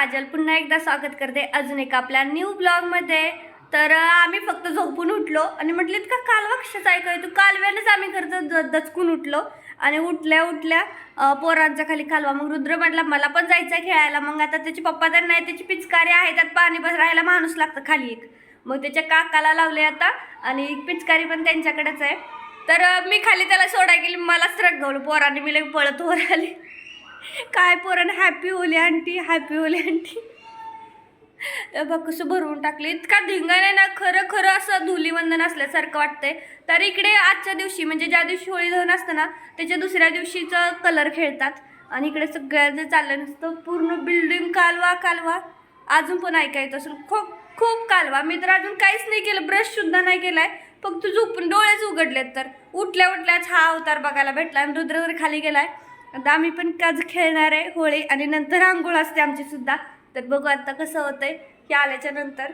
काजल पुन्हा एकदा स्वागत करते अजून एक आपल्या न्यू ब्लॉगमध्ये तर आम्ही फक्त झोपून उठलो आणि म्हटलं का कालवा कशाच ऐकू तू कालव्यानेच आम्ही खरं द दचकून उठलो आणि उठल्या उठल्या पोरांच्या खाली कालवा मग रुद्र म्हटला मला पण जायचं आहे खेळायला. मग आता त्याची पप्पा तर नाही त्याची पिचकारी आहे त्यात पाणी बस राहायला माणूस लागतं खाली एक. मग त्याच्या काकाला लावले आता आणि पिचकारी पण त्यांच्याकडेच आहे. तर मी खाली त्याला सोडा गेली मलाच रगवलं पोरांनी मी लगे पळत वर आले. काय पोरण happy Holi aunty happy Holi aunty. तर बघ कसं भरवून टाकले. इतका धिंगाण आहे ना खरं खरं असं धुलीवंदन असल्यासारखं वाटतंय. तर इकडे आजच्या दिवशी म्हणजे ज्या दिवशी होळी धन असतं ना त्याच्या दुसऱ्या दिवशीचं कलर खेळतात. आणि इकडे सगळ्या जे चाललं नसतं पूर्ण बिल्डिंग कालवा कालवा. अजून पण ऐकायचं असेल खूप खूप कालवा. मी तर अजून काहीच नाही केलं ब्रश सुद्धा नाही केलाय. फक्त झोपून डोळेच उघडलेत तर. उठल्या उठल्याच हा अवतार बघायला भेटला आणि रुद्र तर खाली गेलाय. आता आम्ही पण काज खेळणार आहे होळी आणि नंतर आंघोळ असते आमची सुद्धा. तर बघू आता कसं होतंय हे आल्याच्यानंतर.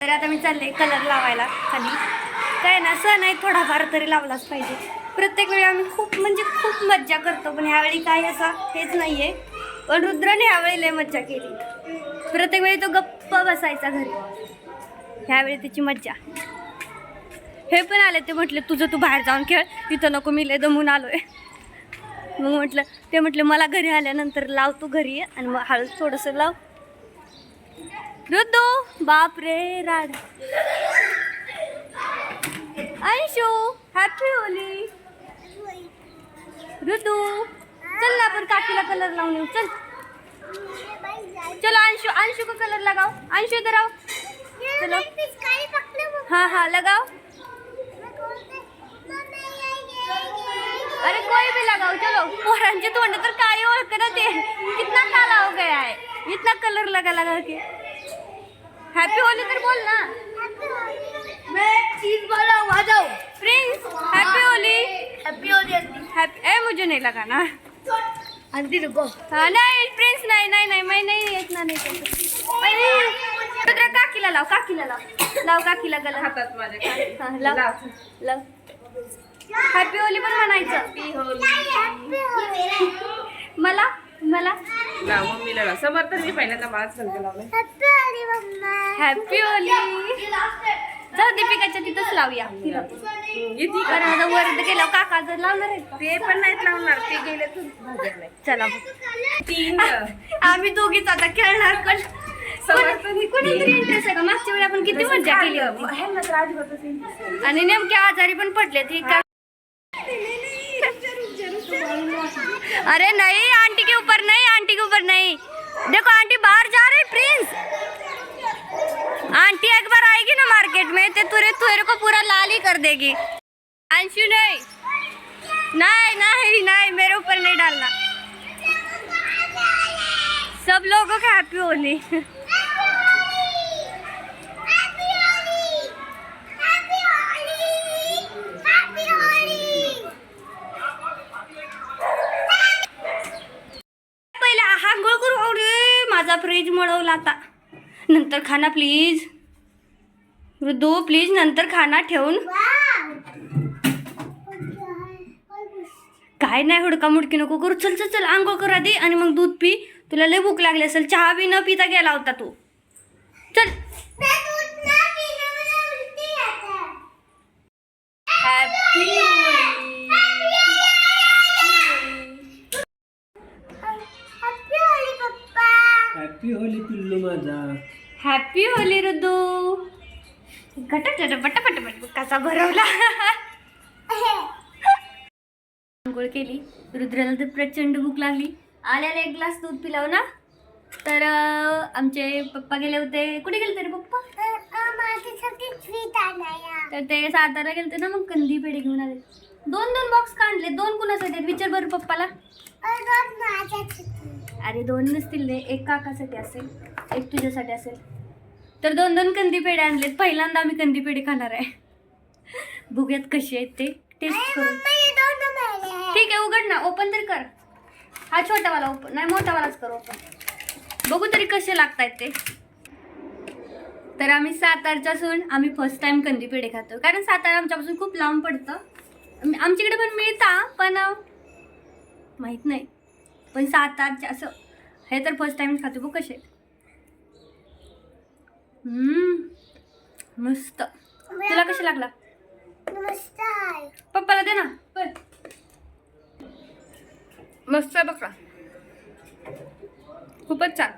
तर आता मी चालले कलर लावायला खाली. काय ना सण आहे थोडाफार तरी लावलाच पाहिजे. प्रत्येक वेळी आम्ही खूप म्हणजे खूप मज्जा करतो पण ह्यावेळी काय असा हेच नाही आहे पण रुद्राने ह्यावेळी लय मज्जा केली. प्रत्येक वेळी तो गप्प बसायचा घरी. ह्यावेळी त्याची मज्जा. हे पण आले ते म्हटले तुझं तू बाहेर जाऊन खेळ. तिथं नको मी लय दमून आलोय. मग म्हटलं ते म्हटले मला घरी आल्यानंतर लाव तू घरी ये आणि मग हळू थोडंसं लाव. ऋतू बाप रे राड. अंशू हॅपी होली. ऋतू, चल ना आपण काकीला कलर लावून येऊ, चल. चलो अंशु अंशु को कलर लगाओ अंशु इधर आओ चलो. हाँ हाँ लगाओ अरे कोई भी लगाओ चलो. पोरांचे तोंड तर काळी ओळख ना ते. कितना काला हो गया है. इतना कलर लगा लगा के. हैप्पी होली तर बोल ना. मैं चीज बोला आ जाओ। Prince happy Holi happy Holi happy ए मुझे नहीं लगाना। आंटी रुको। हाँ नहीं प्रिंस नहीं नहीं नहीं मैं नहीं इतना नहीं करता। रुद्र काकीला लाव काकीला लाव लाव काकीला गला। हातात माझ्या हा, लाव लाव हॅपी होली पण म्हणायचं। हॅपी होली मला मला। लाव मम्मीला लाव. समर्थ मी पहिल्यांदा मलाच संग लावलं हॅपी होली जाऊ दीपिकाच्या तिथंच लावूया. तिला कारण आता वर गेल्यावर काका जर लावणार आहे का? ते पण नाहीत लावणार ते गेले चला. तीन. आम्ही दोघीच आता खेळणार. पण समर्थनी कुणीतरी इंटरेस्ट आहे का? मागच्या वेळी आपण किती मजा केली होती? ह्यांना तर अजिबातच interest नाही. आणि नेमके आजारी पण पडले ती का? अरे नहीं आंटी के ऊपर नहीं आंटी के ऊपर नहीं. देखो आंटी बाहर जा रही प्रिंस. आंटी एक बार मार्केट में तो तुरे तुरे को पूरा लाल ही कर देगी। अंशु नहीं। नहीं नहीं नहीं मेरे ऊपर नहीं डालना। सब लोगों का हैप्पी होली पहिले आंघोळ करू. अरे माझा फ्रीज मळवला आता. नंतर खाना प्लीज मृदू प्लीज नंतर खाना ठेवून. काय नाही हुडका मुडकी नको करू. चल चल चल आंघोळ कर आधी आणि मग दूध पी. तुला लय भूक लागली असेल. चहा बी न पिता गेला होता तू. चल. हॅपी हॅपी होली पिल्लू माझा. हॅपी होली रुदू गट पट पट पट कसा भरवला. आंघोळ केली. रुद्राला तर प्रचंड भूक लागली. आल्याला एक ग्लास दूध पिलाव ना? तर आमचे पप्पा गेले होते. कुठे गेले तरी पप्पा? तर ते सातारा गेलते ना मग कंदी पेढे घेऊन आले. दोन दोन बॉक्स काढले दोन कुणासाठी विचार बरं पप्पाला. अरे दोन नसतील रे. एक काकासाठी असेल एक तुझ्यासाठी असेल. तर दोन दोन कंदी पेढे आणलेत. पहिल्यांदा आम्ही कंदी पेढे खाणार आहे. बघूयात कशी आहेत ते. टेस्ट करून. ठीक आहे उघड ना. ओपन तर कर. हा छोटावाला ओपन नाही मोठावालाच करू आपण बघू तरी कसे लागतायत ते. तर आम्ही सातारच्या असून आम्ही फर्स्ट टाइम कंदी पेढे खातो कारण सातारा आमच्यापासून खूप लांब पडतं. आम- आमच्याकडे पण मिळता पण माहीत नाही. पण सातारच्या असं हे तर फर्स्ट टाइम खातो बघ कसे मस्त. तुला कसे लागला? पप्पाला दे ना. पण मस्त आहे बघा. खूपच छान.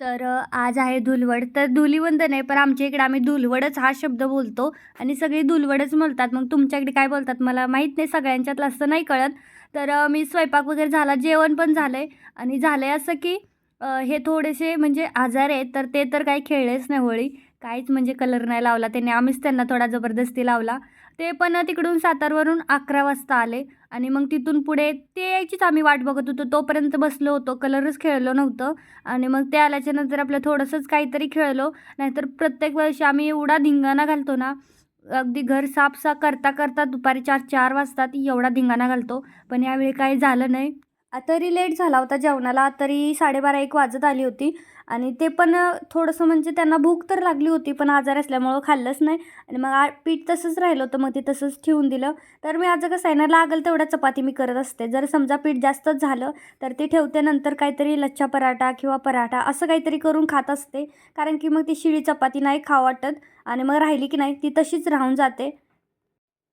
तर आज आहे धुलवड. तर धुलीवंदन आहे पण आमच्या इकडे आम्ही धुलवडच हा शब्द बोलतो. आणि सगळे धुलवडच बोलतात. मग तुमच्याकडे काय बोलतात मला माहीत नाही सगळ्यांच्यात असं नाही कळत. तर मी स्वयंपाक वगैरे झाला जेवण पण झालं आहे आणि झालं आहे असं की हे थोडेसे म्हणजे आजार आहेत तर ते तर काही खेळलेच नाही होळी. काहीच म्हणजे कलर नाही लावला त्याने. आम्हीच त्यांना थोडा जबरदस्ती लावला. ते पण तिकडून सातारवरून अकरा वाजता आले आणि मग तिथून पुढे ते यायचीच आम्ही वाट बघत होतो. तोपर्यंत बसलो होतो. कलरच खेळलो नव्हतं. आणि मग ते आल्याच्यानंतर आपलं थोडंसंच काहीतरी खेळलो. नाहीतर प्रत्येक वर्षी आम्ही एवढा धिंगाणा घालतो ना अगदी घर साफसाफ करता करता दुपारी चार चार वाजता ती एवढा धिंगाणा घालतो. पण यावेळी काही झालं नाही. तरी लेट झाला होता जेवणाला तरी साडेबारा एक वाजत आली होती. आणि ते पण थोडंसं म्हणजे त्यांना भूक तर लागली होती पण आजार असल्यामुळं खाल्लंच नाही. आणि मग आ पीठ तसंच राहिलं होतं मग ते तसंच ठेवून दिलं. तर मी आज कसं आहे ना लागेल तेवढ्या चपाती मी करत असते. जर समजा पीठ जास्तच झालं तर ते ठेवते. नंतर काहीतरी लच्छा पराठा किंवा पराठा असं काहीतरी करून खात असते. कारण की मग ती शिळी चपाती नाही खावं वाटत. आणि मग राहिली की नाही ती तशीच राहून जाते.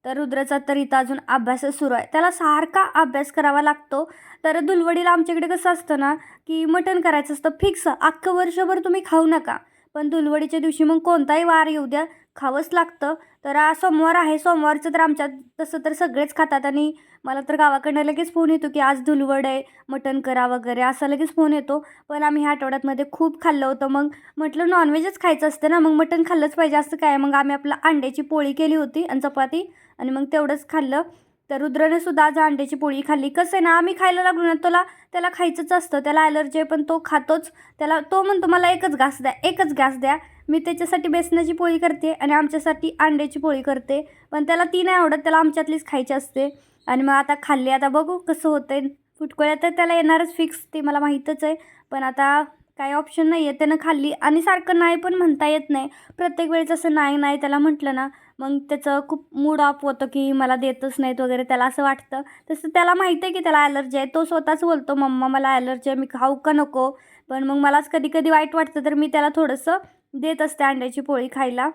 तर रुद्राचा तर इथं अजून अभ्यासच सुरू आहे. त्याला सारखा अभ्यास करावा लागतो. तर दुलवडीला आमच्याकडे कसं असतं ना की मटण करायचं असतं फिक्स. अख्खं वर्षभर तुम्ही खाऊ नका. पण दुलवडीच्या दिवशी मग कोणताही वार येऊ द्या खावंच लागतं. तर सोमवार आहे सोमवारचं तर आमच्यात तसं तर सगळेच खातात. आणि मला तर गावाकडनं लगेच फोन येतो की आज धुलवड आहे मटण करा वगैरे असा लगेच फोन येतो. पण आम्ही ह्या आठवड्यातमध्ये खूप खाल्लं होतं. मग म्हटलं नॉनव्हेजच खायचं असतं ना मग मटण खाल्लंच पाहिजे असं काय? मग आम्ही आपलं अंड्याची पोळी केली होती आणि चपाती. आणि मग तेवढंच खाल्लं. तर रुद्रने सुद्धा आज अंड्याची पोळी खाल्ली. कसं आहे ना आम्ही खायला लागलो ना त्याला त्याला खायचंच असतं. त्याला ॲलर्जी आहे पण तो खातोच. त्याला तो म्हणतो मला एकच घास द्या एकच घास द्या. मी त्याच्यासाठी बेसनाची पोळी करते आणि आमच्यासाठी अंड्याची पोळी करते. पण त्याला ती नाही आवडत त्याला आमच्यातलीच खायची असते. आणि मग आता खाल्ली. आता बघू कसं होतं आहे फुटकोळ्या तर त्याला येणारच फिक्स ते मला माहीतच आहे. पण आता काही ऑप्शन नाही आहे त्यानं खाल्ली. आणि सारखं नाही पण म्हणता येत नाही. प्रत्येक वेळेस असं नाही नाही त्याला म्हटलं ना मग त्याचं खूप मूड ऑफ होतं की मला देतच नाहीत वगैरे त्याला असं वाटतं. तसं त्याला माहिती आहे की त्याला ॲलर्जी आहे. तो स्वतःच बोलतो मम्मा मला ॲलर्जी आहे. मी खाऊ का नको? पण मग मलाच कधी कधी वाईट वाटतं तर मी त्याला थोडंसं देत असते अंड्याची पोळी खायला.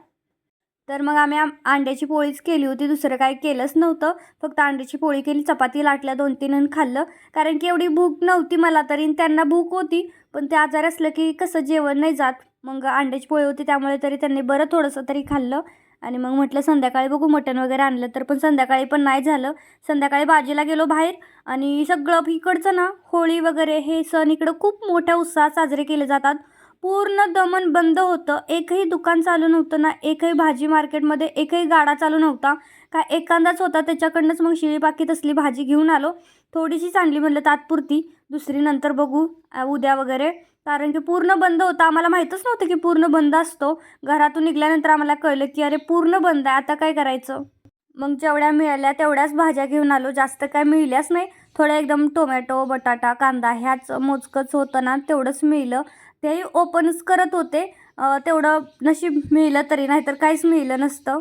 तर मग आम्ही अंड्याची पोळीच केली होती. दुसरं काही केलंच नव्हतं. फक्त अंड्याची पोळी केली चपाती लाटल्या दोन तीन खाल्लं. कारण की एवढी भूक नव्हती मला तरी त्यांना भूक होती. पण ते आजार असलं की कसं जेवण नाही जात. मग अंड्याची पोळी होती त्यामुळे तरी त्यांनी बरं थोडंसं तरी खाल्लं. आणि मग म्हटलं संध्याकाळी बघू मटण वगैरे आणलं तर. पण संध्याकाळी पण नाही झालं. संध्याकाळी बाजीला गेलो बाहेर आणि सगळं इकडचं ना होळी वगैरे हे सण इकडं खूप मोठ्या उत्साहात साजरे केले जातात. पूर्ण दमन बंद होतं. एकही दुकान चालू नव्हतं ना एकही भाजी मार्केटमध्ये एकही गाडा चालू नव्हता. का एखादाच होता त्याच्याकडनंच मग शिळीपाकी तसली भाजी घेऊन आलो. थोडीशीच आणली म्हणलं तात्पुरती. दुसरी नंतर बघू उद्या वगैरे. कारण की पूर्ण बंद होता. आम्हाला माहीतच नव्हतं की पूर्ण बंद असतो. घरातून निघाल्यानंतर आम्हाला कळलं की अरे पूर्ण बंद आहे. आता काय करायचं? मग जेवढ्या मिळाल्या तेवढ्याच भाज्या घेऊन आलो. जास्त काय मिळल्याच नाही. थोड्या एकदम टोमॅटो बटाटा कांदा ह्याच मोजकंच होतं ना तेवढंच मिळलं. तेही ओपनच करत होते. तेवढं नशीब मिळलं तरी नाहीतर काहीच मिळलं नसतं.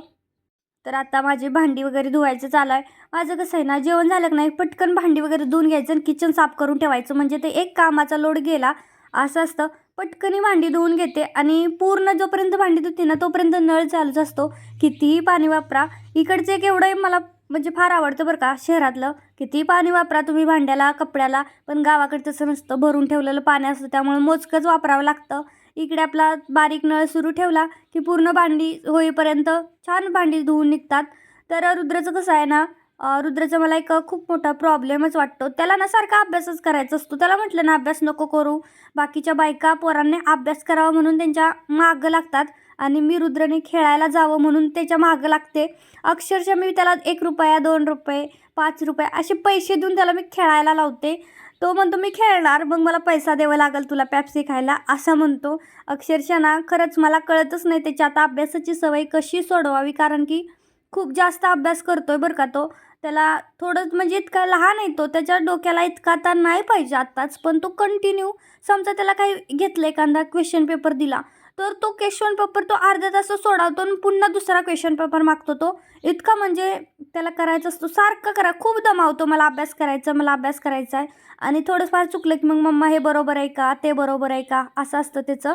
तर आता माझी भांडी वगैरे धुवायचं चालू आहे. माझं कसं आहे ना जेवण झालं की नाही पटकन भांडी वगैरे धुवून घ्यायचं आणि किचन साफ करून ठेवायचं. म्हणजे ते एक कामाचा लोड गेला. असं असतं. पटकनी भांडी धुवून घेते आणि पूर्ण जोपर्यंत भांडी धुते ना तोपर्यंत नळ चालूच असतो. कितीही पाणी वापरा. इकडचं एक एवढं मला म्हणजे फार आवडतं बरं का शहरातलं. कितीही पाणी वापरा तुम्ही भांड्याला कपड्याला पण गावाकडे तसं नसतं. भरून ठेवलेलं पाणी असतं त्यामुळे मोजकंच वापरावं लागतं. इकडे आपला बारीक नळ सुरू ठेवला की पूर्ण भांडी होईपर्यंत छान भांडी धुवून निघतात. तर रुद्राचं कसं आहे ना रुद्राचा मला एक खूप मोठा प्रॉब्लेमच वाटतो. त्याला ना सारखा अभ्यासच करायचा असतो. त्याला म्हटलं ना अभ्यास नको करू. बाकीच्या बायका पोरांनी अभ्यास करावा म्हणून त्यांच्या मागं लागतात आणि मी रुद्रने खेळायला जावं म्हणून त्याच्या मागं लागते. अक्षरशः मी त्याला एक रुपया दोन रुपये पाच रुपये असे पैसे देऊन त्याला मी खेळायला लावते. तो म्हणतो मी खेळणार. मग मला पैसा द्यावा लागेल तुला पॅप्सी खायला असं म्हणतो. अक्षरशः ना खरंच मला कळतच नाही त्याची आता अभ्यासाची सवय कशी सोडवावी. कारण की खूप जास्त अभ्यास करतोय बरं का तो. त्याला थोडं म्हणजे इतका लहान आहे तो त्याच्या डोक्याला इतका आता नाही पाहिजे आत्ताच पण तो कंटिन्यू समजा त्याला काही घेतलं एखादा क्वेश्चन पेपर दिला तर तो क्वेश्चन पेपर तो अर्ध्या तास सोडावतो आणि पुन्हा दुसरा क्वेश्चन पेपर मागतो तो. इतका म्हणजे त्याला करायचं असतो. सारखं करा. खूप दमावतो मला अभ्यास करायचा मला अभ्यास करायचा आहे. आणि थोडंफार चुकलं की मग मम्मा हे बरोबर आहे का? ते बरोबर आहे का? असं असतं त्याचं.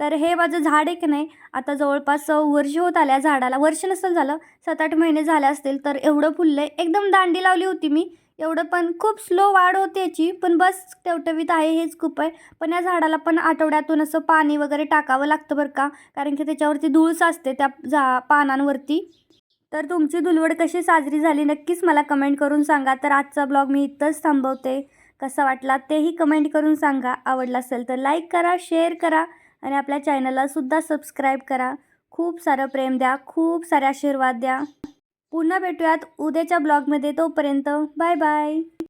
तर हे माझं झाड आहे की नाही आता जवळपास वर्ष होत आल्या झाडाला. वर्ष नसेल झालं सात आठ महिने झाले असतील तर एवढं फुललं आहे एकदम दांडी लावली होती मी. एवढं पण खूप स्लो वाढ होते याची पण बस टवटवीत आहे हेच खूप आहे. पण या झाडाला पण आठवड्यातून असं पाणी वगैरे टाकावं लागतं बरं का कारण की त्याच्यावरती धूळच असते त्या झा पानांवरती. तर तुमची धुलवड कशी साजरी झाली नक्कीच मला कमेंट करून सांगा. तर आजचा ब्लॉग मी इथंच थांबवते. कसा वाटला तेही कमेंट करून सांगा. आवडला असेल तर लाईक करा शेअर करा. आणि आपल्या चॅनललासुद्धा सबस्क्राईब करा. खूप सारं प्रेम द्या खूप सारे आशीर्वाद द्या. पुन्हा भेटूयात उद्याच्या ब्लॉगमध्ये तोपर्यंत बाय बाय